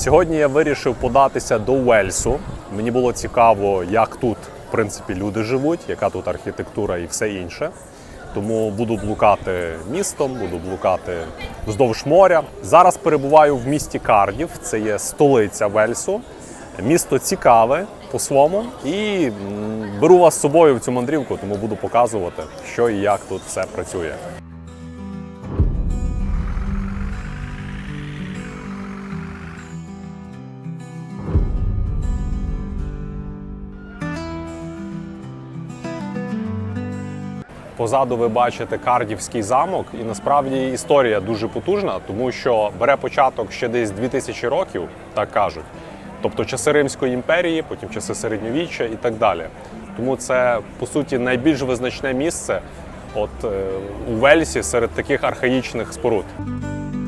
Сьогодні я вирішив податися до Уельсу. Мені було цікаво, як тут в принципі люди живуть, яка тут архітектура і все інше. Тому буду блукати містом, буду блукати вздовж моря. Зараз перебуваю в місті Кардів, це є столиця Вельсу. Місто цікаве по-своєму, і беру вас з собою в цю мандрівку, тому буду показувати, що і як тут все працює. Позаду ви бачите Кардівський замок, і насправді історія дуже потужна, тому що бере початок ще десь 2000 років, так кажуть. Тобто часи Римської імперії, потім часи середньовіччя і так далі. Тому це по суті найбільш визначне місце от е, у Вельсі серед таких архаїчних споруд.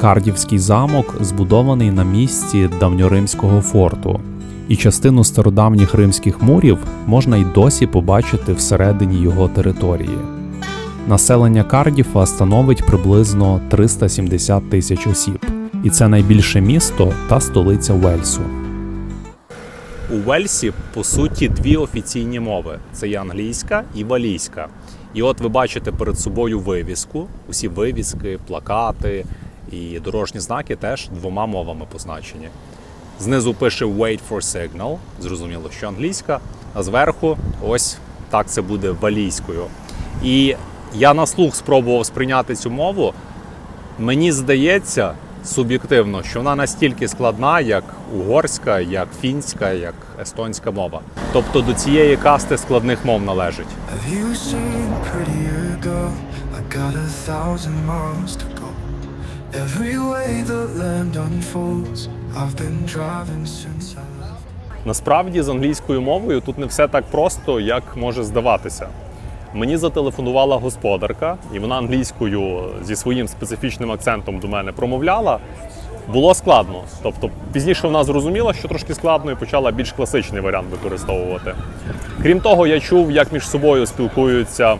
Кардівський замок збудований на місці давньоримського форту, і частину стародавніх римських мурів можна й досі побачити всередині його території. Населення Кардіфа становить приблизно 370 тисяч осіб, і це найбільше місто та столиця Уельсу. У Вельсі по суті дві офіційні мови: це є англійська і валійська. І от ви бачите перед собою вивіску. Усі вивіски, плакати і дорожні знаки теж двома мовами позначені. Знизу пише Wait for signal, зрозуміло, що англійська, а зверху ось так це буде валійською. І я на слух спробував сприйняти цю мову. Мені здається суб'єктивно, що вона настільки складна, як угорська, як фінська, як естонська мова. Тобто до цієї касти складних мов належить. Насправді з англійською мовою тут не все так просто, як може здаватися. Мені зателефонувала господарка, і вона англійською зі своїм специфічним акцентом до мене промовляла. Було складно. Тобто пізніше вона зрозуміла, що трошки складно, і почала більш класичний варіант використовувати. Крім того, я чув, як між собою спілкуються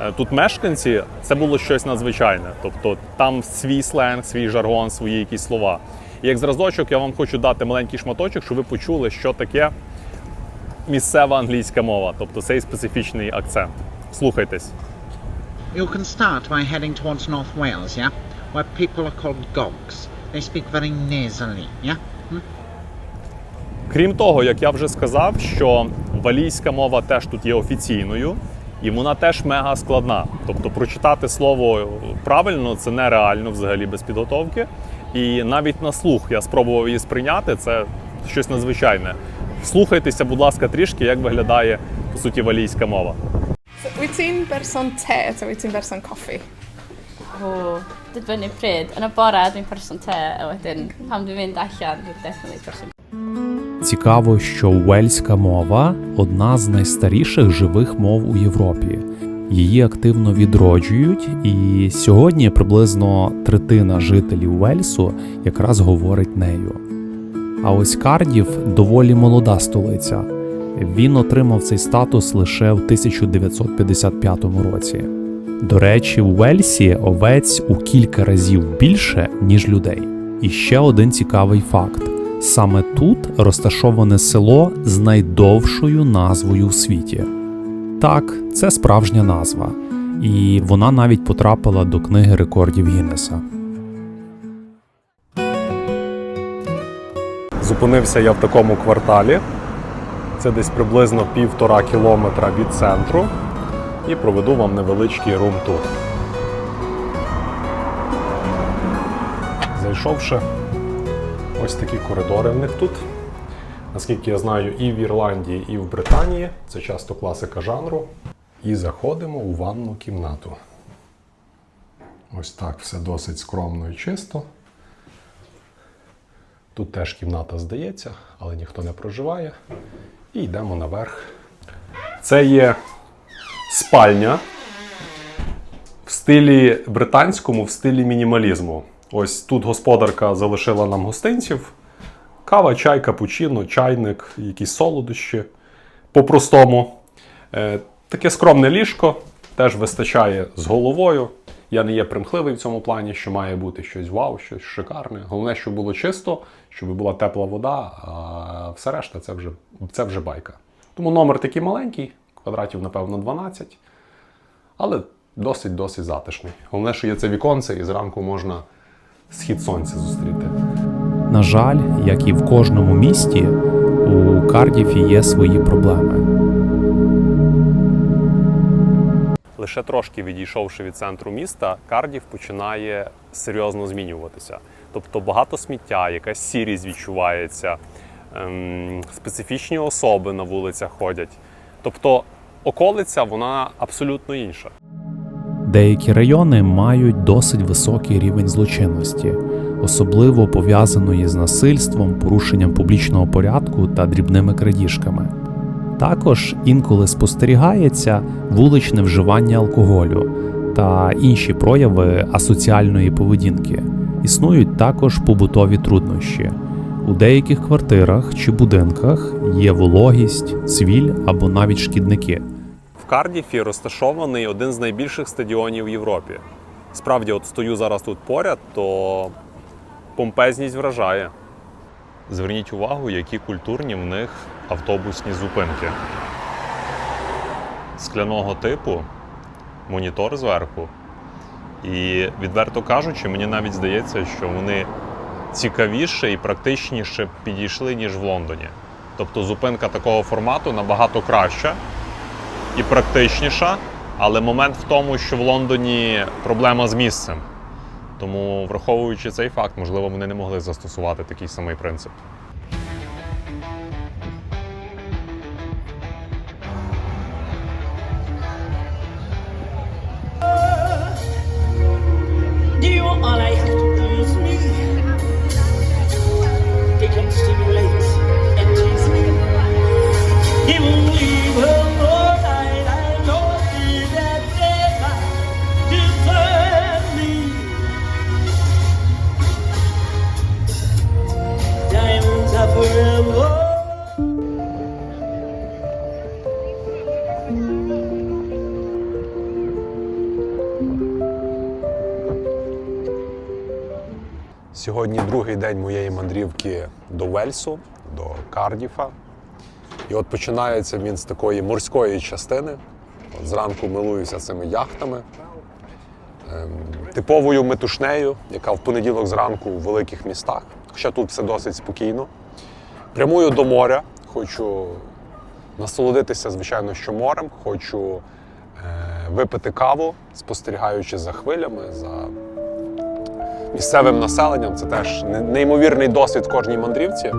е, тут мешканці. Це було щось надзвичайне. Тобто там свій сленг, свій жаргон, свої якісь слова. І як зразочок я вам хочу дати маленький шматочок, щоб ви почули, що таке місцева англійська мова, тобто цей специфічний акцент. Слухайтесь. You can start by heading towards North Wales, yeah? Where people are called gogs. They speak very nasally, yeah? Крім того, як я вже сказав, що валійська мова теж тут є офіційною, і вона теж мега складна. Тобто прочитати слово правильно це нереально взагалі без підготовки. І навіть на слух я спробував її сприйняти, це щось надзвичайне. Слухайтеся, будь ласка, трішки, як виглядає по суті валійська мова. Wyt ti'n berson te ta wyt ti'n berson coffi? O, dibynnu pryd. Yn y bore dwi'n person te, a wedyn pam dwi'n mynd allan, dwi'n definitely person Цікаво, що уельська мова одна з найстаріших живих мов у Європі. Її активно відроджують, і сьогодні приблизно третина жителів Уельсу якраз говорить нею. А ось Кардів доволі молода столиця. Він отримав цей статус лише в 1955 році. До речі, у Уельсі овець у кілька разів більше, ніж людей. І ще один цікавий факт: саме тут розташоване село з найдовшою назвою в світі. Так, це справжня назва, і вона навіть потрапила до книги рекордів Гіннеса. Зупинився я в такому кварталі. Це десь приблизно півтора кілометра від центру. І проведу вам невеличкий рум-тур. Зайшовши, ось такі коридори в них тут. Наскільки я знаю, і в Ірландії, і в Британії це часто класика жанру. І заходимо у ванну кімнату. Ось так все досить скромно і чисто. Тут теж кімната здається, але ніхто не проживає. І йдемо наверх. Це є спальня в стилі британському, в стилі мінімалізму. Ось тут господарка залишила нам гостинців. Кава, чай, капучино, чайник, якісь солодощі. По-простому. Е, таке скромне ліжко, теж вистачає з головою. Я не є примхливий в цьому плані, що має бути щось вау, щось шикарне. Головне, щоб було чисто, щоб була тепла вода, а все решта це вже, це вже байка. Тому номер такий маленький, квадратів, напевно, 12, але досить-досить затишний. Головне, що є це віконце, і зранку можна схід сонця зустріти. На жаль, як і в кожному місті, у Кардіфі є свої проблеми. Лише трошки відійшовши від центру міста, Кардів починає серйозно змінюватися. Тобто багато сміття, якась сірість відчувається, ем, специфічні особи на вулицях ходять. Тобто околиця вона абсолютно інша. Деякі райони мають досить високий рівень злочинності, особливо пов'язаної з насильством, порушенням публічного порядку та дрібними крадіжками. Також інколи спостерігається вуличне вживання алкоголю та інші прояви асоціальної поведінки. Існують також побутові труднощі. У деяких квартирах чи будинках є вологість, цвіль або навіть шкідники. В Кардіфі розташований один з найбільших стадіонів в Європі. Справді, от стою зараз тут поряд, то помпезність вражає. Зверніть увагу, які культурні в них автобусні зупинки. Скляного типу, монітор зверху. І, відверто кажучи, мені навіть здається, що вони цікавіше і практичніше підійшли, ніж в Лондоні. Тобто зупинка такого формату набагато краща і практичніша, але момент в тому, що в Лондоні проблема з місцем. Тому, враховуючи цей факт, можливо, вони не могли застосувати такий самий принцип. Другий день моєї мандрівки до Вельсу, до Кардіфа. І от починається він з такої морської частини. От зранку милуюся цими яхтами, ем, типовою метушнею, яка в понеділок зранку у великих містах, хоча тут все досить спокійно. Прямую до моря, хочу насолодитися, звичайно, що морем, хочу е, випити каву, спостерігаючи за хвилями, за місцевим населенням. Це теж неймовірний досвід кожній мандрівці.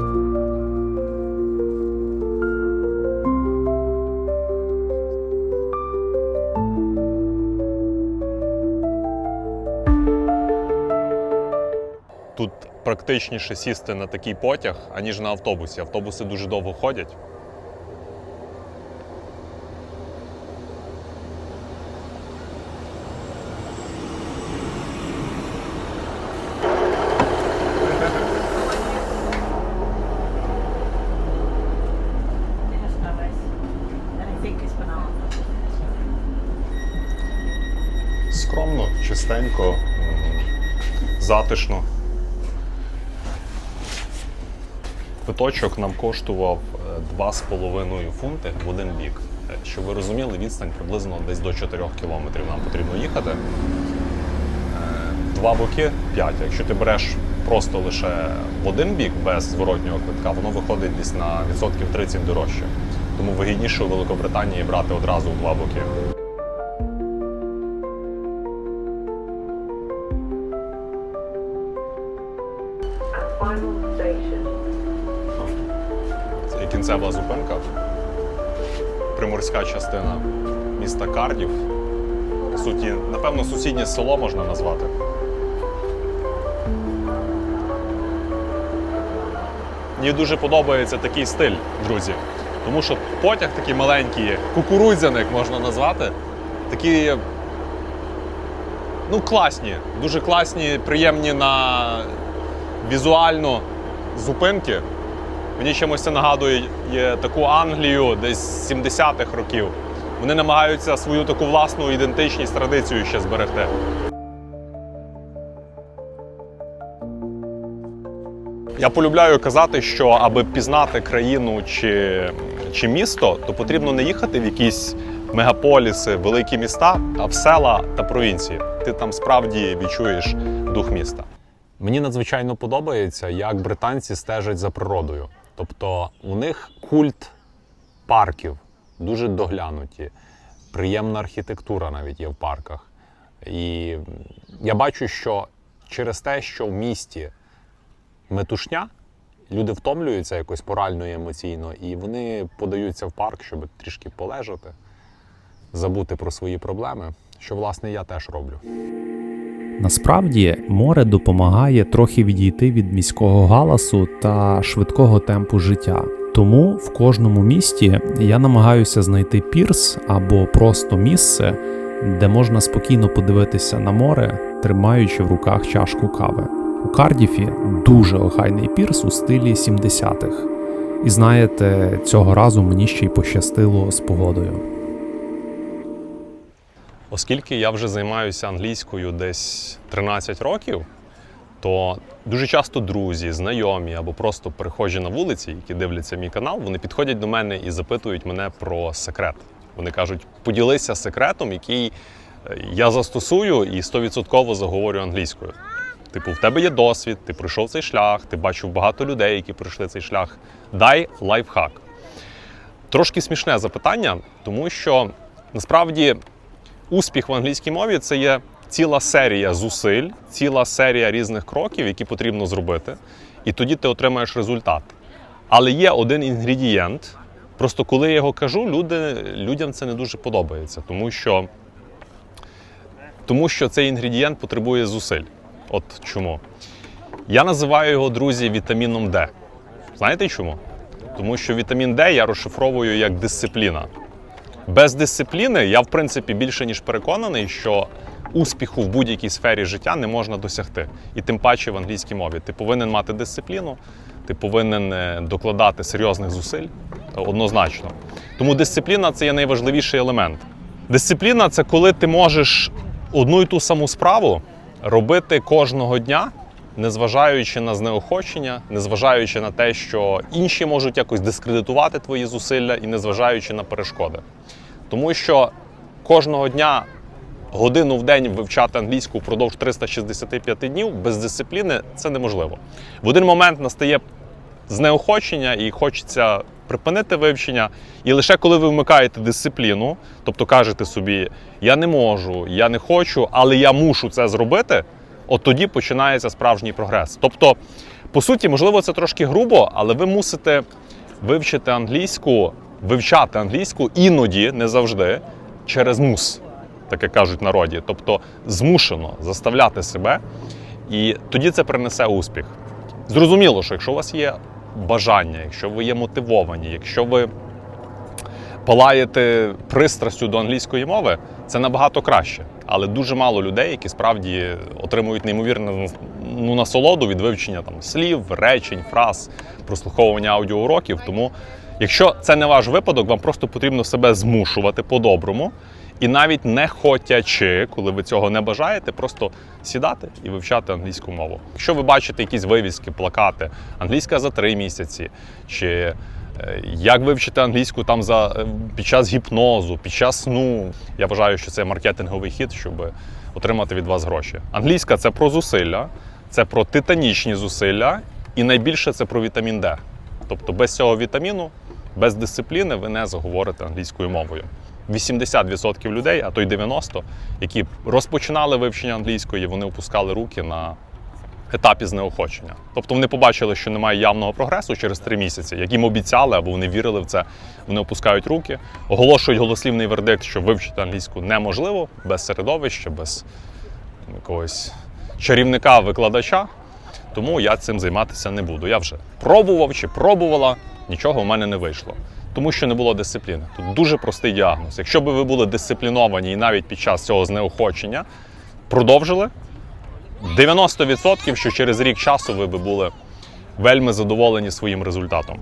Тут практичніше сісти на такий потяг, аніж на автобусі. Автобуси дуже довго ходять. Затишно. Квиточок нам коштував е, 2,5 фунти в один бік. Е, Щоб ви розуміли, відстань приблизно десь до 4 кілометрів нам потрібно їхати. Е, Два боки 5. Якщо ти береш просто лише в один бік без зворотнього квитка, воно виходить десь на відсотків 30 дорожче. Тому вигідніше у Великобританії брати одразу в два боки. Приморська частина міста Кардів. По суті, напевно, сусіднє село можна назвати. Мені дуже подобається такий стиль, друзі. Тому що потяг такий маленький, кукурудзяник можна назвати. Такі ну, класні, дуже класні, приємні на візуально зупинки. Мені чимось це нагадує таку Англію десь 70-х років. Вони намагаються свою таку власну ідентичність традицію ще зберегти. Я полюбляю казати, що аби пізнати країну чи чи місто, то потрібно не їхати в якісь мегаполіси, великі міста, а в села та провінції. Ти там справді відчуєш дух міста. Мені надзвичайно подобається, як британці стежать за природою. Тобто у них культ парків дуже доглянуті, приємна архітектура навіть є в парках. І я бачу, що через те, що в місті метушня, люди втомлюються якось морально і емоційно, і вони подаються в парк, щоб трішки полежати, забути про свої проблеми, що власне я теж роблю. Насправді море допомагає трохи відійти від міського галасу та швидкого темпу життя. Тому в кожному місті я намагаюся знайти пірс або просто місце, де можна спокійно подивитися на море, тримаючи в руках чашку кави. У Кардіфі дуже охайний пірс у стилі 70-х. І знаєте, цього разу мені ще й пощастило з погодою. Оскільки я вже займаюся англійською десь 13 років, то дуже часто друзі, знайомі або просто перехожі на вулиці, які дивляться мій канал, вони підходять до мене і запитують мене про секрет. Вони кажуть, поділися секретом, який е, я застосую і 100% заговорю англійською. Типу, в тебе є досвід, ти пройшов цей шлях, ти бачив багато людей, які пройшли цей шлях. Дай лайфхак. Трошки смішне запитання, тому що насправді успіх в англійській мові це є ціла серія зусиль, ціла серія різних кроків, які потрібно зробити, і тоді ти отримаєш результат. Але є один інгредієнт. Просто коли я його кажу, люди, людям це не дуже подобається, тому що, тому що цей інгредієнт потребує зусиль. От чому. Я називаю його, друзі, вітаміном Д. Знаєте чому? Тому що вітамін Д я розшифровую як дисципліна. Без дисципліни я, в принципі, більше ніж переконаний, що успіху в будь-якій сфері життя не можна досягти. І тим паче в англійській мові. Ти повинен мати дисципліну, ти повинен е, докладати серйозних зусиль е, однозначно. Тому дисципліна це є найважливіший елемент. Дисципліна це коли ти можеш одну і ту саму справу робити кожного дня, незважаючи на знеохочення, незважаючи на те, що інші можуть якось дискредитувати твої зусилля і незважаючи на перешкоди. Тому що кожного дня годину в день вивчати англійську впродовж 365 днів без дисципліни це неможливо. В один момент настає знеохочення і хочеться припинити вивчення. І лише коли ви вмикаєте дисципліну, тобто кажете собі, я не можу, я не хочу, але я мушу це зробити, от тоді починається справжній прогрес. Тобто, по суті, можливо, це трошки грубо, але ви мусите вивчити англійську, вивчати англійську іноді, не завжди, через мус, таке кажуть народі. Тобто змушено заставляти себе, і тоді це принесе успіх. Зрозуміло, що якщо у вас є бажання, якщо ви є мотивовані, якщо ви палаєте пристрастю до англійської мови, це набагато краще. Але дуже мало людей, які справді отримують неймовірну ну, насолоду від вивчення там слів, речень, фраз, прослуховування аудіоуроків. Тому, якщо це не ваш випадок, вам просто потрібно себе змушувати по-доброму. І навіть не хотячи, коли ви цього не бажаєте, просто сідати і вивчати англійську мову. Якщо ви бачите якісь вивіски, плакати, англійська за три місяці, чи е, як вивчити англійську там за е, під час гіпнозу, під час сну. Я вважаю, що це маркетинговий хід, щоб отримати від вас гроші. Англійська це про зусилля, це про титанічні зусилля, і найбільше це про вітамін Д. Тобто без цього вітаміну, без дисципліни ви не заговорите англійською мовою. 80% людей, а то й 90%, які розпочинали вивчення англійської, вони опускали руки на етапі знеохочення. Тобто вони побачили, що немає явного прогресу через три місяці, як їм обіцяли або вони вірили в це. Вони опускають руки, оголошують голослівний вердикт, що вивчити англійську неможливо без середовища, без якогось чарівника-викладача. Тому я цим займатися не буду. Я вже пробував чи пробувала, нічого в мене не вийшло. Тому що не було дисципліни. Тут дуже простий діагноз. Якщо б ви були дисципліновані і навіть під час цього знеохочення продовжили, 90% що через рік часу ви би були вельми задоволені своїм результатом.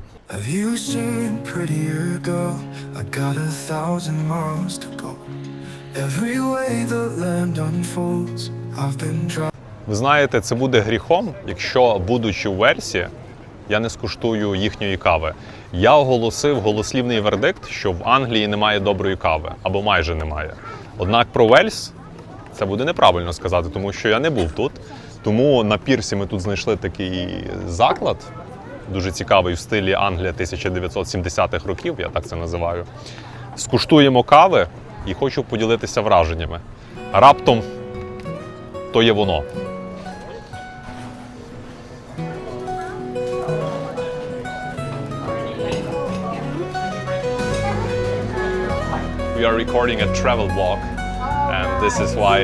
Every way the land unfolds, I've been driving. Ви знаєте, це буде гріхом, якщо, будучи в Версі, я не скуштую їхньої кави. Я оголосив голослівний вердикт, що в Англії немає доброї кави або майже немає. Однак про Вельс це буде неправильно сказати, тому що я не був тут. Тому на пірсі ми тут знайшли такий заклад, дуже цікавий в стилі Англія 1970-х років, я так це називаю. Скуштуємо кави і хочу поділитися враженнями. Раптом то є воно. We are recording a travel vlog, and this is why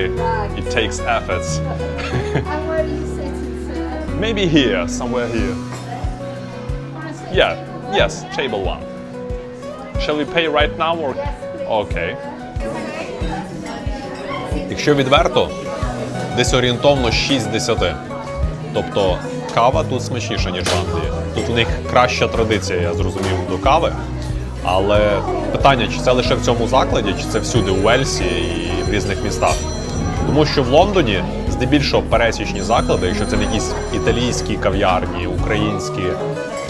it takes efforts. Maybe here, somewhere here. Yeah, yes, table one. Shall we pay right now or? Okay. Якщо відверто, десь орієнтовно 6 з 10. Тобто кава тут смачніша, ніж в Англії. Тут у них краща традиція, я зрозумів, до кави. Але питання, чи це лише в цьому закладі, чи це всюди у Вельсі і в різних містах. Тому що в Лондоні здебільшого пересічні заклади, якщо це якісь італійські кав'ярні, українські,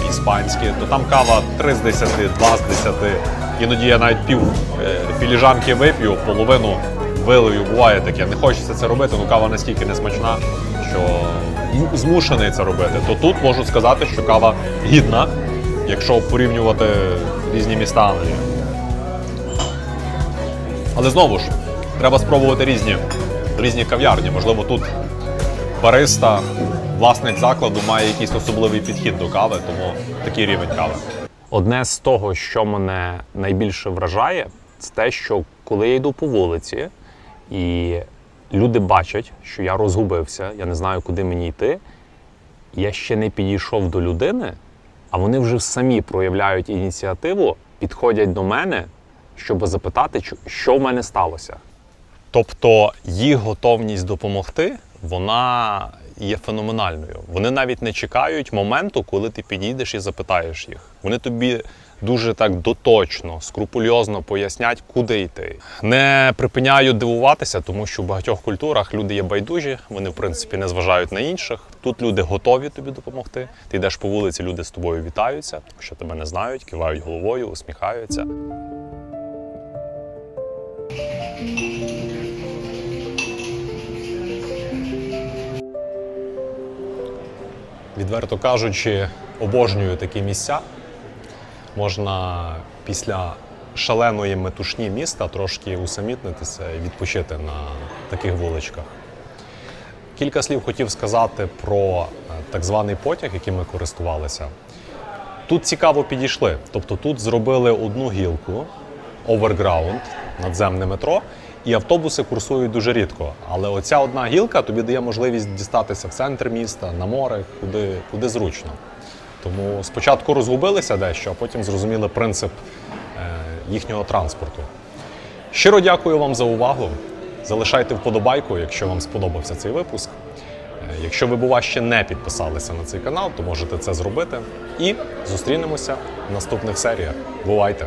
іспанські, то там кава 3 з 10, 2 з 10. Іноді я навіть пів е, філіжанки вип'ю, половину вилию. Буває таке. Не хочеться це робити, ну кава настільки несмачна, що змушений це робити. То тут можу сказати, що кава гідна, якщо порівнювати різні міста Англії. Але знову ж, треба спробувати різні, різні кав'ярні. Можливо, тут бариста, власник закладу має якийсь особливий підхід до кави, тому такий рівень кави. Одне з того, що мене найбільше вражає, це те, що коли я йду по вулиці, і люди бачать, що я розгубився, я не знаю, куди мені йти. Я ще не підійшов до людини, а вони вже самі проявляють ініціативу, підходять до мене, щоб запитати, що в мене сталося. Тобто їх готовність допомогти, вона є феноменальною. Вони навіть не чекають моменту, коли ти підійдеш і запитаєш їх. Вони тобі дуже так доточно, скрупульозно пояснять, куди йти. Не припиняю дивуватися, тому що в багатьох культурах люди є байдужі, вони в принципі не зважають на інших. Тут люди готові тобі допомогти. Ти йдеш по вулиці, люди з тобою вітаються, що тебе не знають, кивають головою, усміхаються. Відверто кажучи, обожнюю такі місця. Можна після шаленої метушні міста трошки усамітнитися і відпочити на таких вуличках. Кілька слів хотів сказати про е, так званий потяг, яким ми користувалися. Тут цікаво підійшли. Тобто тут зробили одну гілку, оверґраунд, надземне метро, і автобуси курсують дуже рідко. Але оця одна гілка тобі дає можливість дістатися в центр міста, на море, куди, куди зручно. Тому спочатку розгубилися дещо, а потім зрозуміли принцип е, їхнього транспорту. Щиро дякую вам за увагу. Залишайте вподобайку, якщо вам сподобався цей випуск. Е, Якщо ви, бува, ще не підписалися на цей канал, то можете це зробити. І зустрінемося в наступних серіях. Бувайте!